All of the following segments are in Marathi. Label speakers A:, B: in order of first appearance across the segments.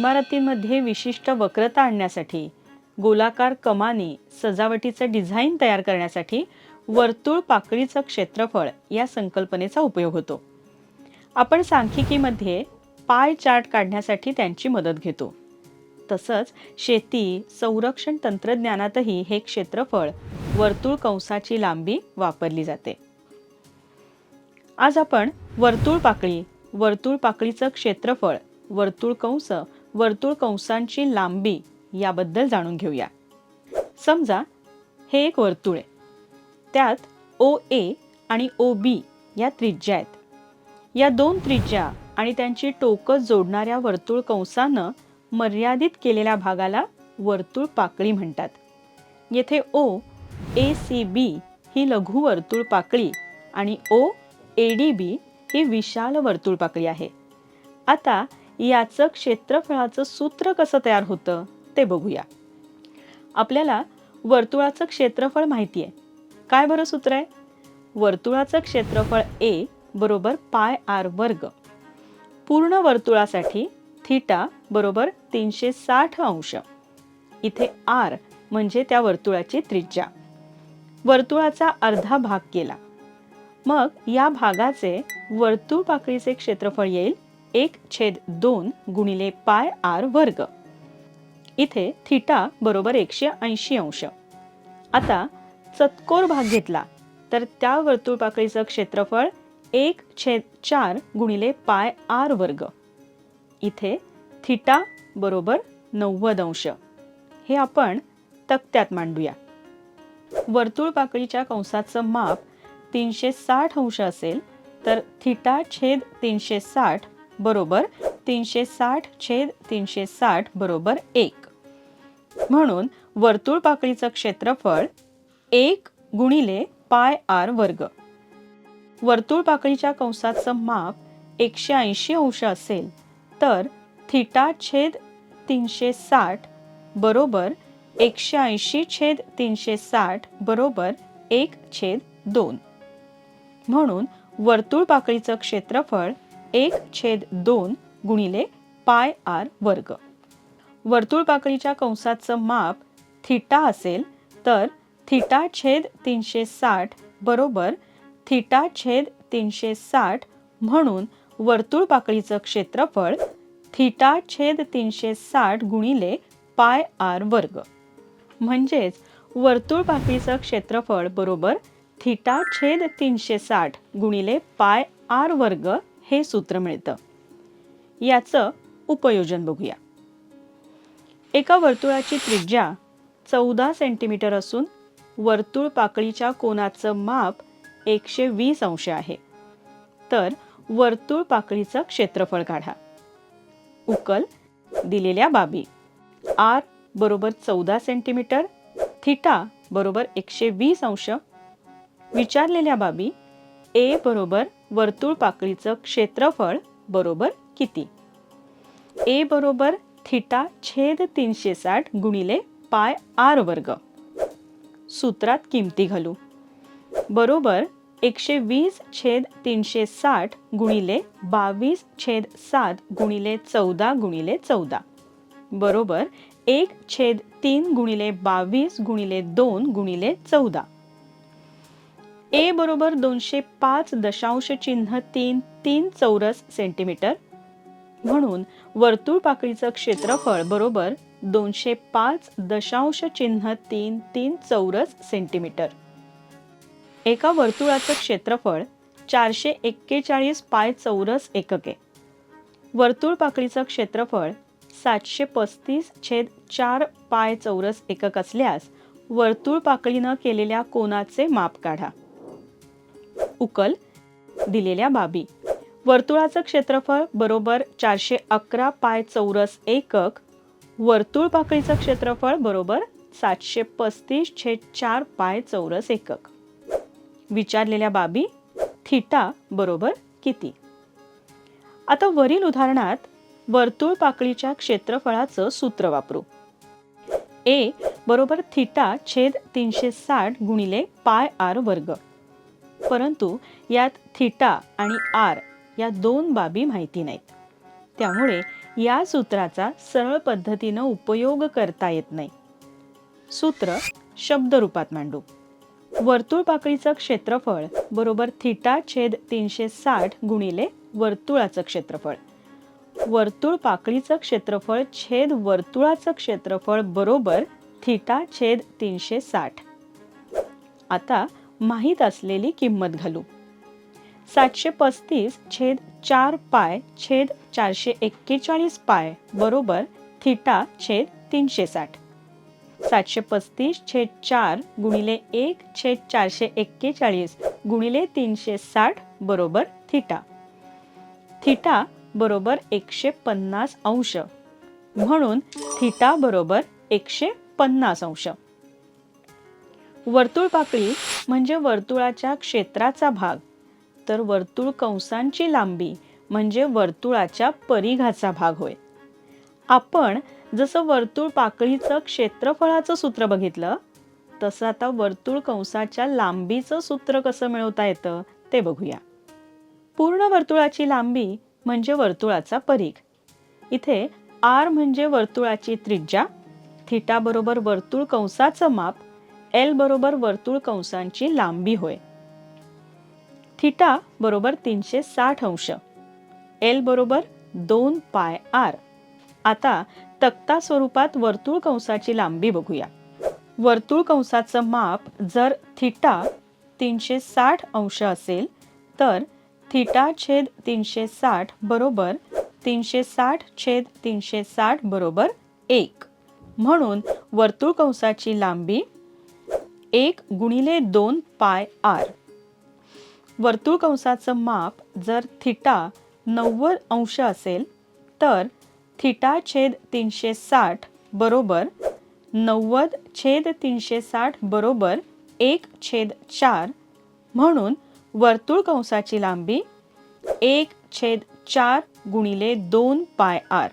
A: इमारतींमध्ये विशिष्ट वक्रता आणण्यासाठी गोलाकार कमानी सजावटीचं डिझाईन तयार करण्यासाठी वर्तुळ पाकळीचं क्षेत्रफळ या संकल्पनेचा उपयोग होतो. आपण सांख्यिकीमध्ये पाय चार्ट काढण्यासाठी त्यांची मदत घेतो. तसंच शेती संरक्षण तंत्रज्ञानातही हे क्षेत्रफळ वर्तुळ कंसाची लांबी वापरली जाते. आज आपण वर्तुळ पाकळी वर्तुळ पाकळीचं क्षेत्रफळ वर्तुळ कंस वर्तुळ कंसांची लांबी याबद्दल जाणून घेऊया. समजा हे एक वर्तुळ आहे. त्यात ओ ए आणि ओ बी या त्रिज्या आहेत. या दोन त्रिज्या आणि त्यांची टोकं जोडणाऱ्या वर्तुळ कंसानं मर्यादित केलेल्या भागाला वर्तुळ पाकळी म्हणतात. येथे ओ ए सी बी ही लघु वर्तुळ पाकळी आणि ओ ए डी बी ही विशाल वर्तुळ पाकळी आहे. आता याचं क्षेत्रफळाचं सूत्र कसं तयार होतं ते बघूया. आपल्याला वर्तुळाचं क्षेत्रफळ माहिती आहे काय बरं सूत्र आहे? वर्तुळाचं क्षेत्रफळ ए बरोबर पाय आर वर्ग. पूर्ण वर्तुळासाठी थिटा बरोबर तीनशे साठ अंश. इथे आर म्हणजे त्या वर्तुळाची त्रिज्या. वर्तुळाचा अर्धा भाग केला. मग या भागाचे वर्तुळ पाकळीचे क्षेत्रफळ येईल? एक छेद दोन गुणिले पाय आर वर्ग. इथे थिटा बरोबर एकशे ऐंशी अंश. आता चतकोर भाग घेतला तर त्या वर्तुळ पाकळीचं क्षेत्रफळ एक छेद चार गुणिले पाय आर वर्ग. इथे थिटा बरोबर नव्वद अंश. हे आपण तक्त्यात मांडूया. वर्तुळ पाकळीच्या कंसाचं माप तीनशे साठ अंश असेल तर थिटा छेद तीनशे साठ बरोबर तीनशे साठ छेद तीनशे साठ बरोबर एक. म्हणून वर्तुळ पाकळीचं क्षेत्रफळ एक गुणिले पाय आर वर्ग. वर्तुळ पाकळीच्या कंसाचं माप एकशे ऐंशी अंश असेल तर थिटा छेद तीनशे साठ बरोबर एकशे ऐंशी छेद तीनशे साठ बरोबर एक छेद दोन. म्हणून वर्तुळ पाकळीचं क्षेत्रफळ एक छेद दोन गुणिले पाय आर वर्ग. वर्तुळ पाकळीच्या कंसाचं माप थिटा असेल तर थिटा छेद तीनशे साठ बरोबर थिटा छेद तीनशे साठ म्हणून वर्तुळ पाकळीचं क्षेत्रफळ थिटा छेद तीनशे साठ गुणिले पाय आर वर्ग. म्हणजेच वर्तुळ पाकळीचं क्षेत्रफळ बरोबर थिटा छेद तीनशे साठ गुणिले पाय आर वर्ग हे सूत्र मिळतं. याचं उपयोजन बघूया. एका वर्तुळाची त्रिज्या चौदा सेंटीमीटर असून वर्तुळ पाकळीच्या कोनाचं माप एकशे वीस अंश आहे. तर वर्तुळ पाकळीचं क्षेत्रफळ काढा. उकल दिलेल्या बाबी. आर बरोबर चौदा सेंटीमीटर थिटा बरोबर एकशे वीस अंश. विचारलेल्या बाबी. ए बरोबर वर्तुळ पाकळीचं क्षेत्रफळ बरोबर किती? ए बरोबर थिटा छेद तीनशे साठ गुणिले पाय आर वर्ग. सूत्रात किमती घालू. बरोबर एकशे वीस छेद तीनशे साठ गुणिले बावीस छेद सात गुणिले चौदा गुणिले चौदा. बरोबर एक छेद तीन गुणिले बावीस गुणिले दोन गुणिले चौदा. ए बरोबर दोनशे पाच दशांश चिन्ह तीन तीन चौरस सेंटीमीटर. म्हणून वर्तुळ पाकळीचं क्षेत्रफळ बरोबर दोनशे पाच दशांश चिन्ह तीन तीन चौरस सेंटीमीटर. एका वर्तुळाचं क्षेत्रफळ चारशे एक्केचाळीस पाय चौरस एकके. वर्तुळ पाकळीचं क्षेत्रफळ सातशे पस्तीस छेद चार पाय चौरस एकक असल्यास वर्तुळ पाकळीनं केलेल्या कोनाचे माप काढा. उकल दिलेल्या बाबी. वर्तुळाचं क्षेत्रफळ बरोबर चारशे अकरा पाय चौरस एकक. वर्तुळ पाकळीचं क्षेत्रफळ बरोबर सातशे पस्तीस छेद चार पाय चौरस एकक. विचारलेल्या बाबी थिटा बरोबर किती? आता वरील उदाहरणात वर्तुळ पाकळीच्या क्षेत्रफळाचं सूत्र वापरू. ए बरोबर थिटा छेद तीनशे साठ गुणिले पाय आर वर्ग. परंतु यात थिटा आणि आर या दोन बाबी माहिती नाहीत. त्यामुळे या सूत्राचा सरळ पद्धतीनं उपयोग करता येत नाही. सूत्र शब्दरूपात मांडू. वर्तुळ पाकळीचं क्षेत्रफळ बरोबर थिटा छेद तीनशे साठ गुणिले वर्तुळाचं क्षेत्रफळ. वर्तुळ पाकळीचं क्षेत्रफळ छेद वर्तुळाचं क्षेत्रफळ बरोबर थिटा छेद तीनशे साठ. आता माहीत असलेली किंमत घालू. सातशे पस्तीस छेद चार पाय छेद चारशे एक्केचाळीस पाय बरोबर थिटा छेद तीनशे साठ. सातशे पस्तीस छेद चार गुणिले एक छेद चारशे एक्केचाळीस गुणिले तीनशे साठ बरोबर थिटा. थिटा बरोबर एकशे पन्नास अंश. म्हणून थिटा बरोबर एकशे पन्नास अंश. वर्तुळ पाकळी म्हणजे वर्तुळाच्या क्षेत्राचा भाग. तर वर्तुळ कंसांची लांबी म्हणजे वर्तुळाच्या परिघाचा भाग होय. आपण जसं वर्तुळ पाकळीचं क्षेत्रफळाचं सूत्र बघितलं तसं आता वर्तुळ कंसाच्या लांबीचं सूत्र कसं मिळवता येतं ते बघूया. पूर्ण वर्तुळाची लांबी म्हणजे वर्तुळाचा परीघ. इथे आर म्हणजे वर्तुळाची त्रिज्या थिटा बरोबर वर्तुळ कंसाचं माप एल बरोबर वर्तुळ कंसांची लांबी होय. थिटा बरोबर तीनशे साठ अंश. एल बरोबर दोन पाय आर. आता तक्ता स्वरूपात वर्तुळ कंसाची लांबी बघूया. वर्तुळ कंसाचं माप जर थिटा तीनशे साठ अंश असेल तर थिटा छेद तीनशे साठ बरोबर तीनशे साठ छेद तीनशे साठ बरोबर एक. म्हणून वर्तुळ कंसाची लांबी एक गुणिले दोन पाय आर. वर्तुळ कंसाचं माप जर थिटा नव्वद अंश असेल तर थिटा छेद तीनशे साठ बरोबर नव्वद छेद तीनशे साठ बरोबर एक छेद चार म्हणून वर्तुळ कंसाची लांबी एक छेद चार गुणिले दोन पाय आर.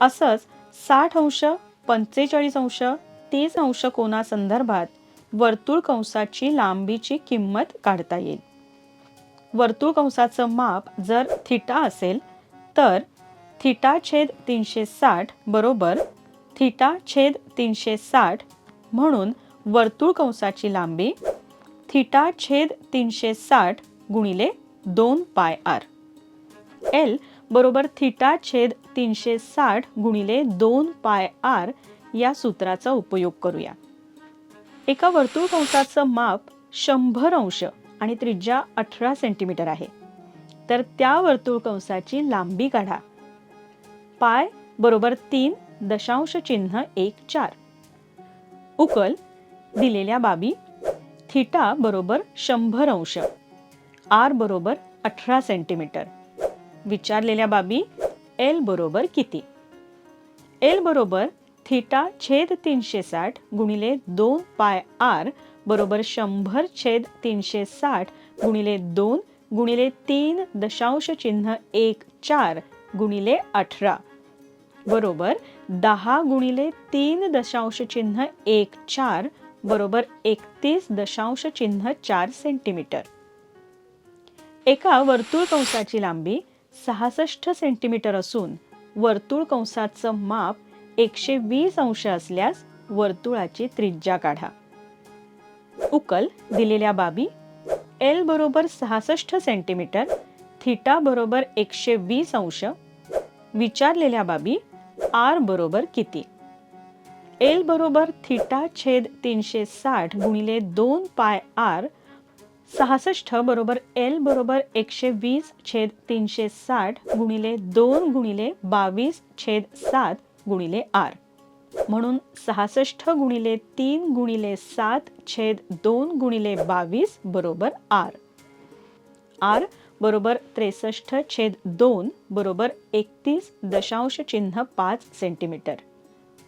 A: असंच साठ अंश पंचेचाळीस अंश तीस अंश कोणासंदर्भात वर्तुळ कंसाची लांबीची किंमत काढता येईल. वर्तुळ कंसाचं माप जर थिटा असेल तर थिटा छेद तीनशे साठ बरोबर थिटा छेद तीनशे साठ म्हणून वर्तुळ कंसाची लांबी थिटा छेद तीनशे साठ गुणिले दोन पाय आर. एल बरोबर थिटा छेद तीनशे साठ गुणिले दोन पाय आर या सूत्राचा उपयोग करूया. एका वर्तुळ कंसाचं माप शंभर अंश आणि त्रिज्या अठरा सेंटीमीटर आहे. तर त्या वर्तुळ कंसाची लांबी काढा. पाय बरोबर तीन दशांश चिन्ह एक चार. उकल दिलेल्या बाबी. थिटा बरोबर शंभर अंश. आर बरोबर अठरा सेंटीमीटर विचारलेल्या बाबी. एल बरोबर किती? एल बरोबर थिटा छेद तीनशे साठ गुणिले दोन पाय आर बरोबर शंभर छेद तीनशे साठ गुणिले दोन गुणिले तीन दशांश चिन्ह एक चार गुणिले अठरा. बरोबर दहा गुणिले तीन दशांश चिन्ह एक चार बरोबर एकतीस दशांश चिन्ह चार सेंटीमीटर. एका वर्तुळ कंसाची लांबी सहासष्ट सेंटीमीटर असून वर्तुळ कंसाचं माप एकशे वीस अंश असल्यास वर्तुळाची त्रिज्या काढा. उकल दिलेल्या बाबी एल बरोबर सहासष्ट सेंटीमीटर थिटा बरोबर एकशे वीस अंश विचारलेल्या बाबी आर बरोबर किती? एल बरोबर थिटा छेद तीनशे साठ गुणिले दोन पाय आर सहासष्ट बरोबर एल बरोबर एकशे वीस छेद तीनशे साठ गुणिले दोन गुणिले बावीस छेद सात गुणिले आर. म्हणून सहासष्ट गुणिले तीन गुणिले सात छेद दोन गुणिले बावीस बरोबर आर. आर बरोबर त्रेसष्ट छेद दोन बरोबर एकतीस दशांश चिन्ह पाच सेंटीमीटर.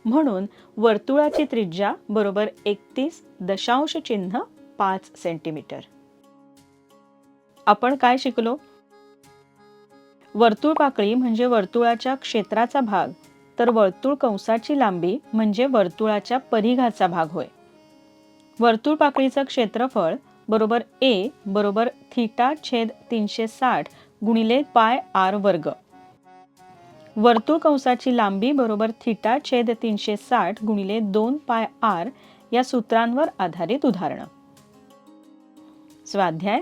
A: म्हणून वर्तुळाची त्रिज्या बरोबर एकतीस दशांश चिन्ह पाच सेंटीमीटर. आपण काय शिकलो? वर्तुळ पाकळी म्हणजे वर्तुळाच्या क्षेत्राचा भाग. तर वर्तुळ कंसाची लांबी म्हणजे वर्तुळाच्या परिघाचा भाग होय. वर्तुळ पाकळीचं क्षेत्रफळ बरोबर ए बरोबर थिटा छेद तीनशे साठ गुणिले पाय आर वर्ग. वर्तुळ कंसाची लांबी बरोबर थिटा छेद तीनशे साठ गुणिले दोन पाय आर या सूत्रांवर आधारित उदाहरणं. स्वाध्याय.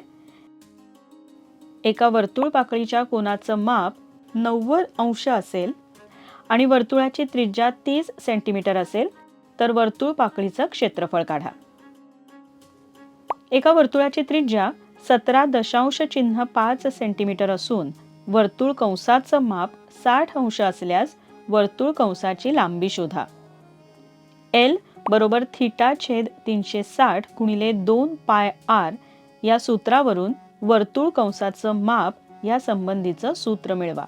A: एका वर्तुळ पाकळीच्या कोनाचं माप नव्वद अंश असेल आणि वर्तुळाची त्रिज्या तीस सेंटीमीटर असेल तर वर्तुळ पाकळीचं क्षेत्रफळ काढा. एका वर्तुळाची त्रिज्या सतरा दशांश चिन्ह पाच सेंटीमीटर असून वर्तुळ कंसाचं माप साठ अंश असल्यास वर्तुळ कंसाची लांबी शोधा. एल बरोबर थिटा छेद तीनशे साठ गुणिले दोन पाय आर या सूत्रावरून वर्तुळ कंसाचं माप या संबंधीचं सूत्र मिळवा.